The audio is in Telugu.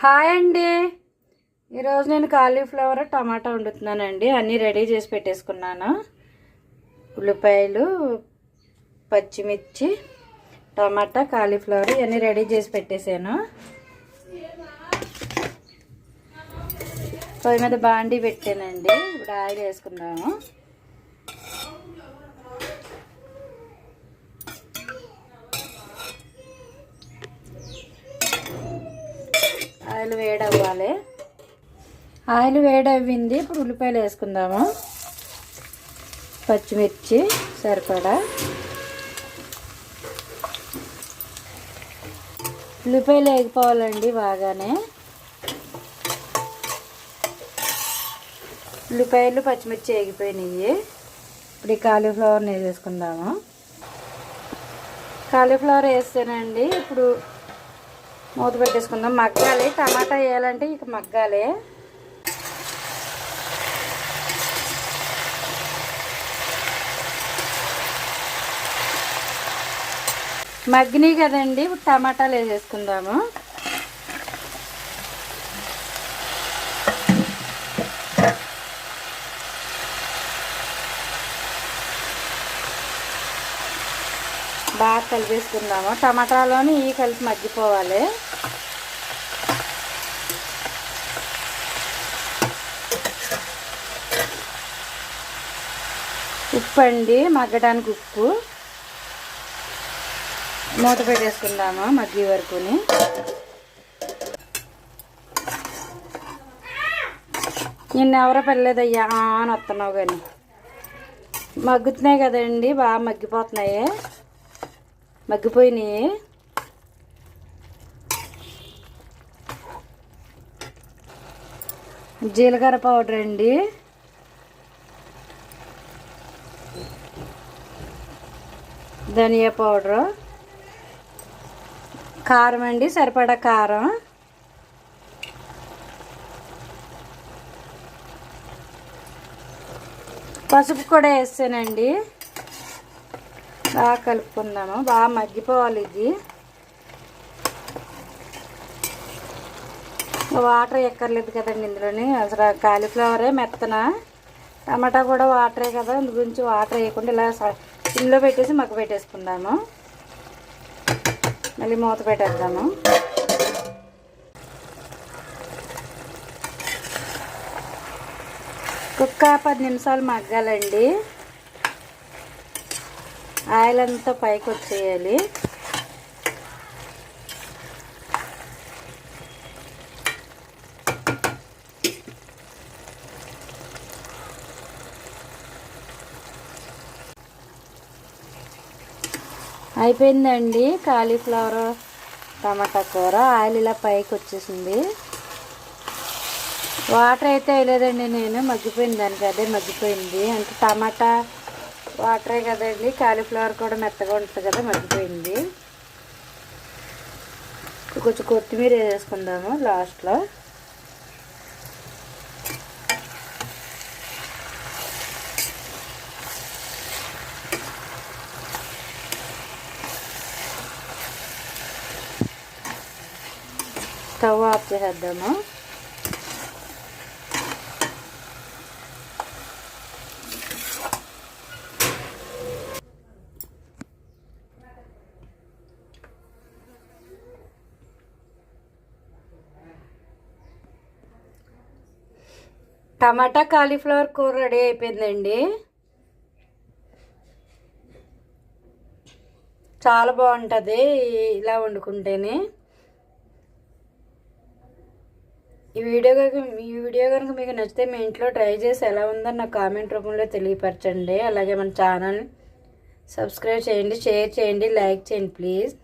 హాయ్ అండి. ఈరోజు నేను కాలీఫ్లవర్ టమాటా వండుతున్నానండి. అన్నీ రెడీ చేసి పెట్టేసుకున్నాను. ఉల్లిపాయలు పచ్చిమిర్చి టమాటా కాలీఫ్లవర్ ఇవన్నీ రెడీ చేసి పెట్టేశాను పొయ్యి మీద బాండీ పెట్టానండి. ఇప్పుడు ఆయిల్ వేసుకుందాము. ఆయిల్ వేడవ్వాలి. ఆయిల్ వేడవ్వింది. ఇప్పుడు ఉల్లిపాయలు వేసుకుందాము. పచ్చిమిర్చి సరిపడా. ఉల్లిపాయలు వేగిపోవాలండి బాగానే. ఉల్లిపాయలు పచ్చిమిర్చి వేగిపోయినాయి. ఇప్పుడు ఈ కాలీఫ్లవర్ని వేసేసుకుందాము. కాలీఫ్లవర్ వేస్తేనండి ఇప్పుడు మూత పెట్టేసుకుందాం. మగ్గాలి. టమాటా వేయాలంటే ఇక మగ్గాలి. మగ్గినాయి కదండి. ఇప్పుడు టమాటాలు వేసేసుకుందాము. బాగా కలిపేసుకుందాము. టమాటాలోని ఈ కలిపి మగ్గిపోవాలి. ఉప్పు అండి మగ్గడానికి ఉప్పు. మూత పెట్టేసుకుందాము మగ్గి వరకుని. నిన్నెవరో పెళ్ళలేదయ్యా అని వస్తున్నావు కానీ. మగ్గుతున్నాయి కదండి బాగా మగ్గిపోతున్నాయి. మగ్గిపోయినాయి జీలకర్ర పౌడర్ అండి. ధనియా పౌడరు. కారం అండి సరిపడా కారం. పసుపు కూడా వేస్తానండి. బాగా కలుపుకుందాము. బాగా మగ్గిపోవాలి ఇది. వాటర్ ఎక్కర్లేదు కదండి ఇందులోని. అసలు కాలీఫ్లవరే మెత్తన. టమాటా కూడా వాటరే కదా అందు గురించి వాటర్ వేయకుండా ఇలా ఇంట్లో పెట్టేసి మగ్గ పెట్టేసుకుందాము. మళ్ళీ మూత పెట్టేద్దాము. కుక్క పది నిమిషాలు మగ్గాలండి. ఆయిల్ అంతా పైకి వచ్చేయాలి. అయిపోయిందండి కాలీఫ్లవర్ టమాటా కూర. ఆయిల్ ఇలా పైకి వచ్చేసింది. వాటర్ అయితే వేయలేదండి నేను. మగ్గిపోయింది దానికి. అదే మగ్గిపోయింది. అంటే టమాటా వాటరే కదండి కాలీఫ్లవర్ కూడా మెత్తగా ఉంటుంది కదా మగ్గిపోయింది కొంచెం కొత్తిమీర వేసుకుందాము లాస్ట్లో. స్టవ్ ఆఫ్ చేసేద్దాము. టమాటా కాలీఫ్లవర్ కూర రెడీ అయిపోయిందండి. చాలా బాగుంటుంది ఇలా వండుకుంటేనే. ఈ వీడియో కనుక ఈ వీడియో కనుక మీకు నచ్చితే మీ ఇంట్లో ట్రై చేసి ఎలా ఉందని నాకు కామెంట్ రూపంలో తెలియపరచండి. అలాగే మన ఛానల్ సబ్స్క్రైబ్ చేయండి షేర్ చేయండి లైక్ చేయండి ప్లీజ్.